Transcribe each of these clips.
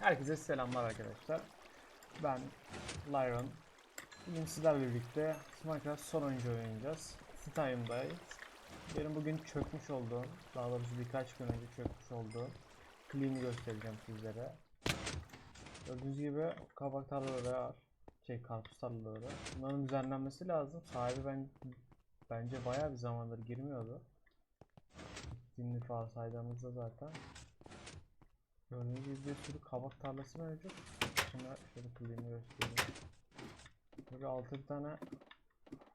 Herkese selamlar arkadaşlar. Ben Lyron. Bugün sizlerle birlikte Minecraft son oyuncu oynayacağız. Time'dayız. Benim bugün çökmüş olduğum, daha doğrusu birkaç gün önce çökmüş olduğum Clean'i göstereceğim sizlere. Gördüğünüz gibi kabak tarlaları var. Şey karpuz tarlaları. Bunların düzenlenmesi lazım. Sahibi ben bence bayağı bir zamandır girmiyordu. Dinli falan saydığımızda zaten. Gördüğünüz gibi bir sürü kabak tarlası mevcut. Şimdi şöyle kılığını göstereyim. Böyle altı bir tane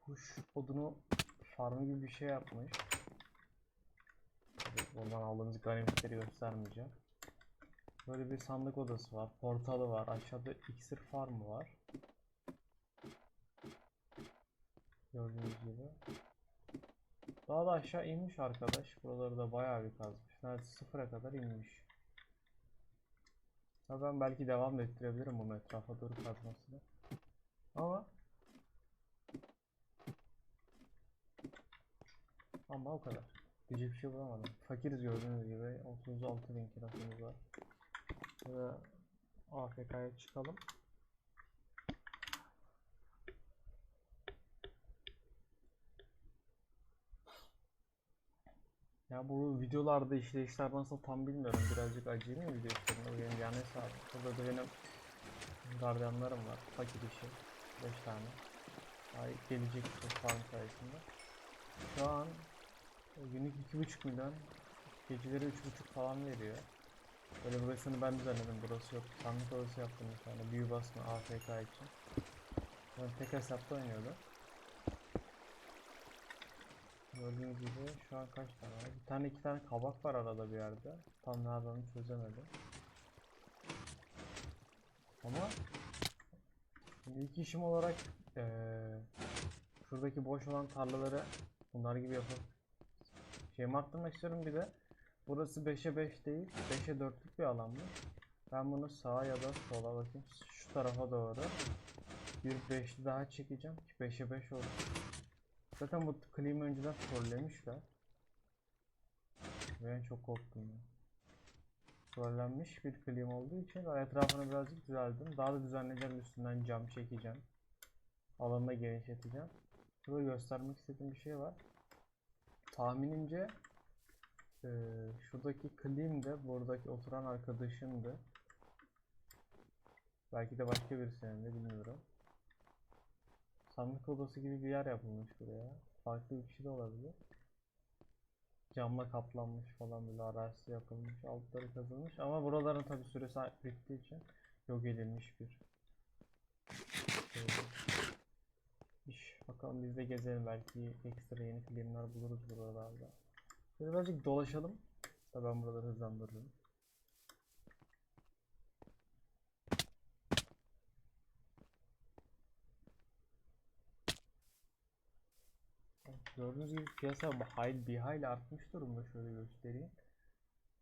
kuş odunu farmı gibi bir şey yapmış. Tabii Oradan aldığımız ganimetleri göstermeyeceğim. Böyle bir sandık odası var, portalı var, aşağıda iksir farmı var. Gördüğünüz gibi. Daha da aşağı inmiş arkadaş. Buraları da bayağı bir kazmış. Neredeyse sıfıra kadar inmiş. Ha ben belki devam da ettirebilirim bu etrafa doğru kazmasını. Ama ama o kadar. Diyecek bir şey bulamadım. Fakiriz gördüğünüz gibi. 36 bin kirasımız var. Ve AFK'ya çıkalım. Ya bu videolarda işleyişler nasıl tam bilmiyorum. Birazcık acemi video işlerinde. Bu benim yan hesabım. Burada da benim gardiyanlarım var. Fakir işi. 5 tane. Ay gelecek işte farm sayesinde. Şu an e, günlük 2,5 milyon. Geceleri 3,5 falan veriyor. Böyle burasını ben düzenledim. Burası yok. Sandık odası yaptım bir tane. Büyü basma AFK için. Ben tek hesapta oynuyordum. Gördüğünüz gibi şu an kaç tane var? Bir tane iki tane kabak var arada bir yerde. Tam nerede onu çözemedim. Ama ilk işim olarak eee şuradaki boş olan tarlaları bunlar gibi yapıp şey arttırmak istiyorum bir de burası 5'e 5 değil 5'e 4'lük bir alanmış. Ben bunu sağa ya da sola bakayım şu tarafa doğru bir 5'li daha çekeceğim ki 5'e 5 olsun. Zaten bu klima önceden trollemişler. Ben çok korktum ya. Trollenmiş bir klima olduğu için etrafını birazcık düzeldim. Daha da düzenleyeceğim üstünden cam çekeceğim. Alanını genişleteceğim. Burada göstermek istediğim bir şey var. Tahminimce eee, şuradaki klim de buradaki oturan arkadaşımdı. Belki de başka birisinin de bilmiyorum. Sandık odası gibi bir yer yapılmış buraya. Farklı bir kişi de olabilir. Camla kaplanmış falan böyle arazisi yapılmış, altları kazılmış ama buraların tabi süresi bittiği için yok edilmiş bir şey. iş. Bakalım biz de gezelim belki ekstra yeni filmler buluruz buralarda. Şöyle birazcık dolaşalım. Tabi ben buraları hızlandırırım. Gördüğünüz gibi piyasa hayli, bir hayli artmış durumda şöyle göstereyim.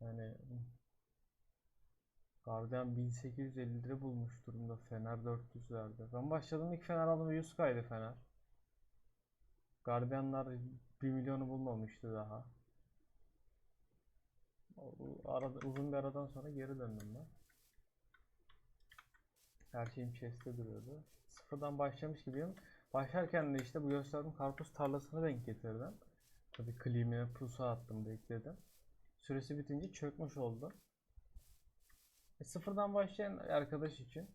Yani Guardian 1850 lira bulmuş durumda Fener 400'lerde. Ben başladım ilk Fener aldım 100 kaydı Fener. Guardianlar 1 milyonu bulmamıştı daha. Arada, uzun bir aradan sonra geri döndüm ben. Her şeyim chest'te duruyordu. Sıfırdan başlamış gibiyim. Başlarken de işte bu gösterdiğim karpuz tarlasına denk getirdim. Tabii klimine pusu attım bekledim. Süresi bitince çökmüş oldu. E, sıfırdan başlayan arkadaş için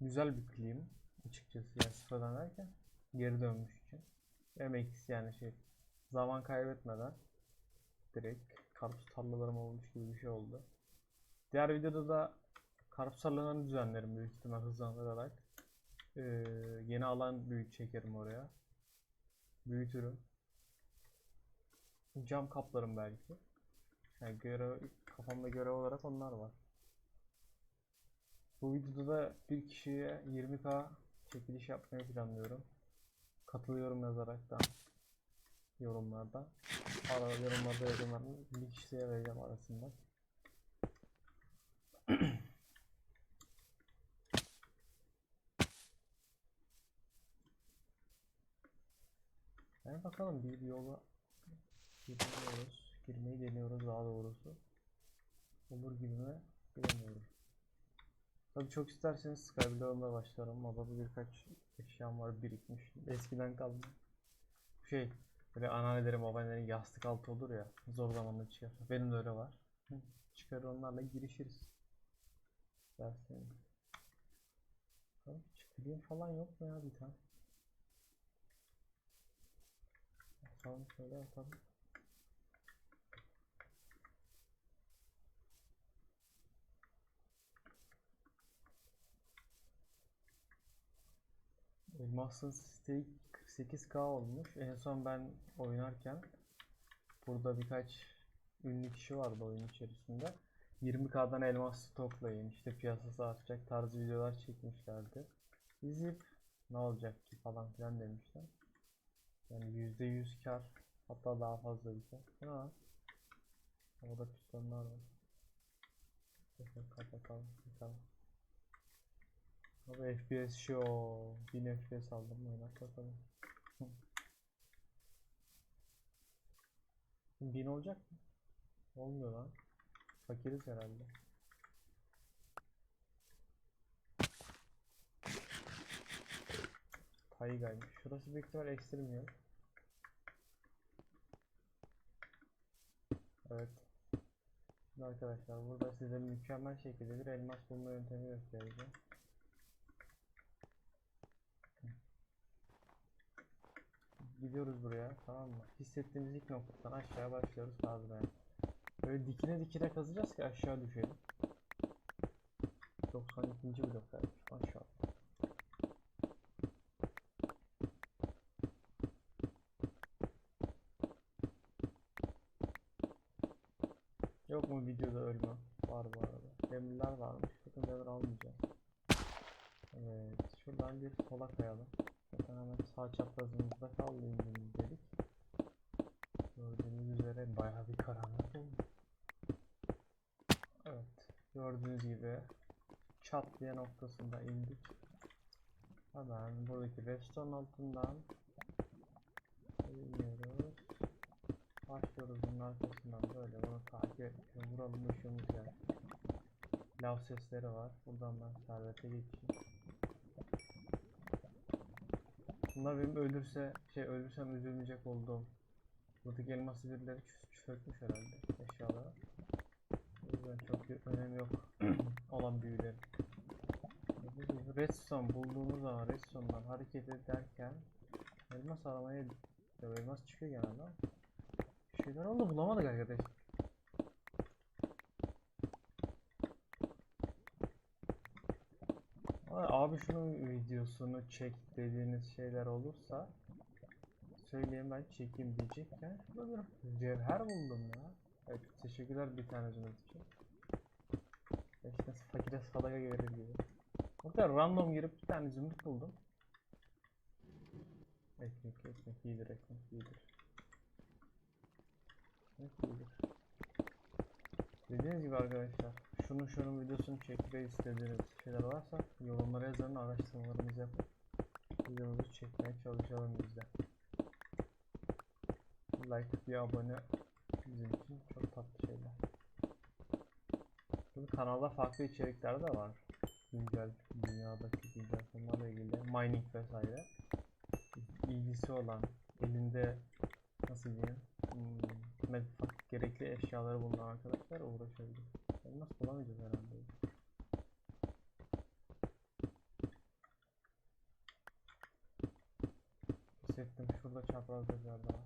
güzel bir klim açıkçası yani sıfırdan derken geri dönmüş için. Emek yani şey zaman kaybetmeden direkt karpuz tarlalarım olmuş gibi bir şey oldu. Diğer videoda da karpuz tarlalarını düzenlerim büyük ihtimal hızlandırarak. Ee, yeni alan büyük çekerim oraya. Büyütürüm. Cam kaplarım belki. Yani görev, kafamda görev olarak onlar var. Bu videoda da bir kişiye 20k çekiliş yapmayı planlıyorum. Katılıyorum yazaraktan yorumlarda. Arada yorumlarda yazanların bir kişiye vereceğim arasında. Yani bakalım bir yola giriyoruz. Girmeyi deniyoruz daha doğrusu. Olur gibi mi bilemiyorum. Tabii çok isterseniz Skyblock'la başlarım. Orada birkaç eşyam var birikmiş. Eskiden kaldı. Şey, böyle anneannelerin babaannelerin yastık altı olur ya. Zor zamanda çıkar. Benim de öyle var. Çıkar onlarla girişiriz. Derseniz. Çıkayım falan yok mu ya bir tane? Atalım şöyle atalım. Elmas'ın siteyi 48k olmuş. En son ben oynarken burada birkaç ünlü kişi vardı oyun içerisinde. 20k'dan elmas stoklayın işte piyasası artacak tarzı videolar çekmişlerdi. İzleyip ne olacak ki falan filan demişler. Yani %100 kar hatta daha fazla bir kar. Var? Orada pistonlar var. Tekrar kapatalım. Bakalım. Abi FPS show. 1000 FPS aldım oynat bakalım. Hı. 1000 olacak mı? Olmuyor lan. Fakiriz herhalde. Taygaymış. Şurası büyük ihtimal ekstrem yer. Evet. Şimdi arkadaşlar burada size mükemmel şekilde bir elmas bulma yöntemi göstereceğim. Gidiyoruz buraya tamam mı? Hissettiğimiz ilk noktadan aşağı başlıyoruz kazmaya. Böyle dikine dikine kazacağız ki aşağı düşelim. 92. bloktaymış maşallah. Yok mu videoda ölme? Var bu arada. Demirler varmış. Bakın demir almayacağım. Evet. Şuradan bir sola kayalım. Zaten hemen sağ çaprazımızda indim dedik. Gördüğünüz üzere bayağı bir karanlık oldu. Evet. Gördüğünüz gibi çat diye noktasında indik. Hemen buradaki redstone altından iniyoruz. Başlıyoruz bunun arkasından böyle bunu takip etmeye vuralım ışığımız gelsin. Lav sesleri var. Buradan ben servete geçeyim. Bunlar benim ölürse şey ölürsem üzülmeyecek olduğum. Buradaki elması birileri çö- çökmüş herhalde eşyalara. O yüzden çok bir önemi yok olan büyülerin. Redstone bulduğumuz zaman redstone'dan hareket ederken elmas aramaya ya elmas çıkıyor genelde şeyler oldu bulamadık arkadaş. Abi şunun videosunu çek dediğiniz şeyler olursa söyleyeyim ben çekeyim diyecekken bir cevher buldum ya. Evet teşekkürler bir tanesiniz için. İşte fakire sadaka verir gibi. Orada random girip bir tane zümrüt buldum. Ekmek ekmek iyidir ekmek iyidir. Dediğiniz gibi arkadaşlar şunun şunun videosunu çekmeyi istediğiniz şeyler varsa yorumlara yazın araştırmalarımızı yapıp videomuzu çekmeye çalışalım biz de. Like bir abone bizim için çok tatlı şeyler. Şimdi kanalda farklı içerikler de var. Güncel dünyadaki güncel konularla ilgili mining vesaire ilgisi olan elinde nasıl diyeyim hmm, med- gerekli eşyaları bulunan arkadaşlar uğraşabilir. Elmas bulamayacağız herhalde. Hissettim şurada çapraz yer daha.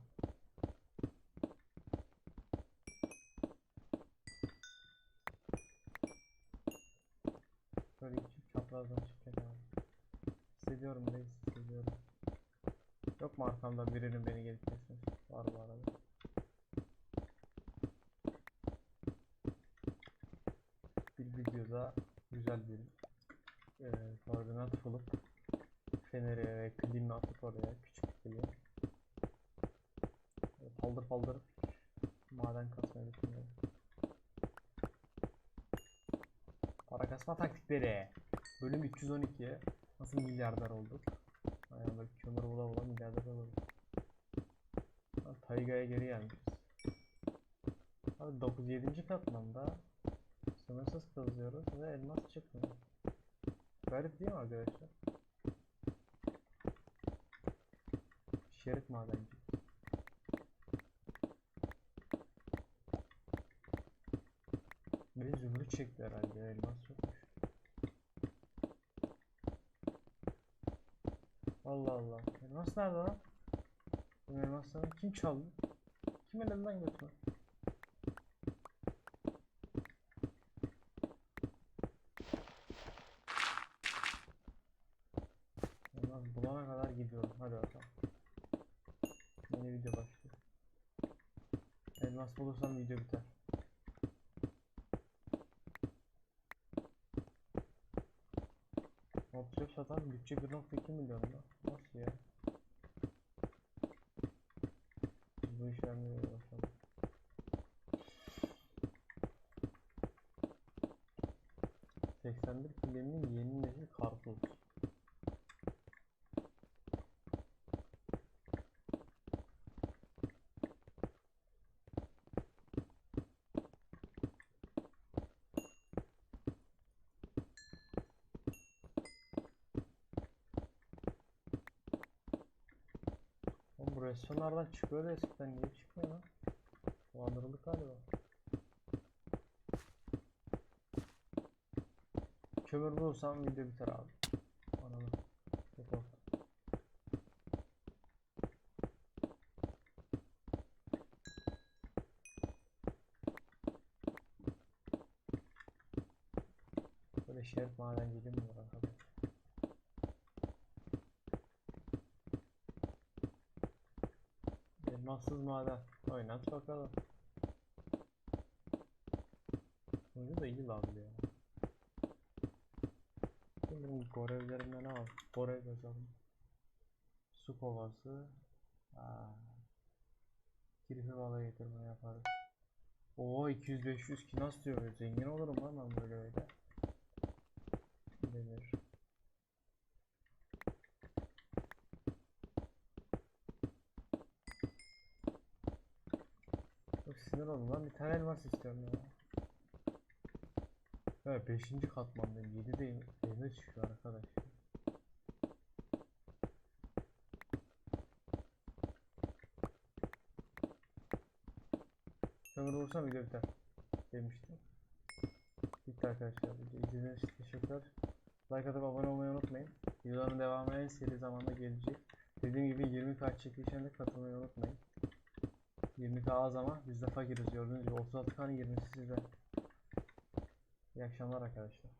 Böyle içip çaprazdan çıkacak abi. Hissediyorum reis hissediyorum. Yok mu arkamda birinin beni gelip kesmesi? Var bu arada. Videoda güzel bir e, koordinat bulup feneri ve klimi atıp oraya küçük bir klim. E, paldır paldır maden kasmayı düşünüyorum. Para kasma taktikleri. Bölüm 312. Nasıl milyarder olduk? Aynen böyle kömür bula bula milyarder olduk. Tayga'ya geri gelmişiz. Abi 9 7. katmanda sınırsız kazıyoruz ve elmas çıkmıyor. Garip değil mi arkadaşlar? Şerit madenci. Biri zümrüt çekti herhalde elmas yokmuş. Allah Allah. Elmas nerede lan? Elmasları kim çaldı? Kim elinden götürdü? Elmas bulana kadar bakalım. Yeni video başlıyor. Elmas bulursam video biter. Opsiyon satan bütçe 1.2 milyon mu? Nasıl ya? Bu işlemleri uğraşalım. ...81 kilenin yeni nesil karpuz. Restoranlardan çıkıyor eskiden niye çıkmıyor lan? Dolandırıldık galiba. Kömür bulursam video biter abi. Anladım. Çok korktum. Böyle şerit madenciliği mi var arkadaş? Elmassız maden. Oynat bakalım. Oyunu da iyi lan ya. Benim görevlerimde ne var? Yazalım. Su kovası. Aa. Kirpi balığı getirme yaparız. Oo 200-500 ki nasıl diyor böyle zengin olurum lan ben böyle öyle. Demir. Çok sinir oldum lan bir tane elmas istiyorum ya. Evet 5. katmandayım 7 de evime çıkıyor arkadaş. Kömür vursam video biter demiştim. Bitti arkadaşlar. İzlediğiniz için teşekkürler. Like atıp abone olmayı unutmayın. Videoların devamı en seri zamanda gelecek. Dediğim gibi 20k çekilişine de katılmayı unutmayın. 20k az ama biz de fakiriz gördüğünüz gibi 36k'nın 20'si sizde. İyi akşamlar arkadaşlar.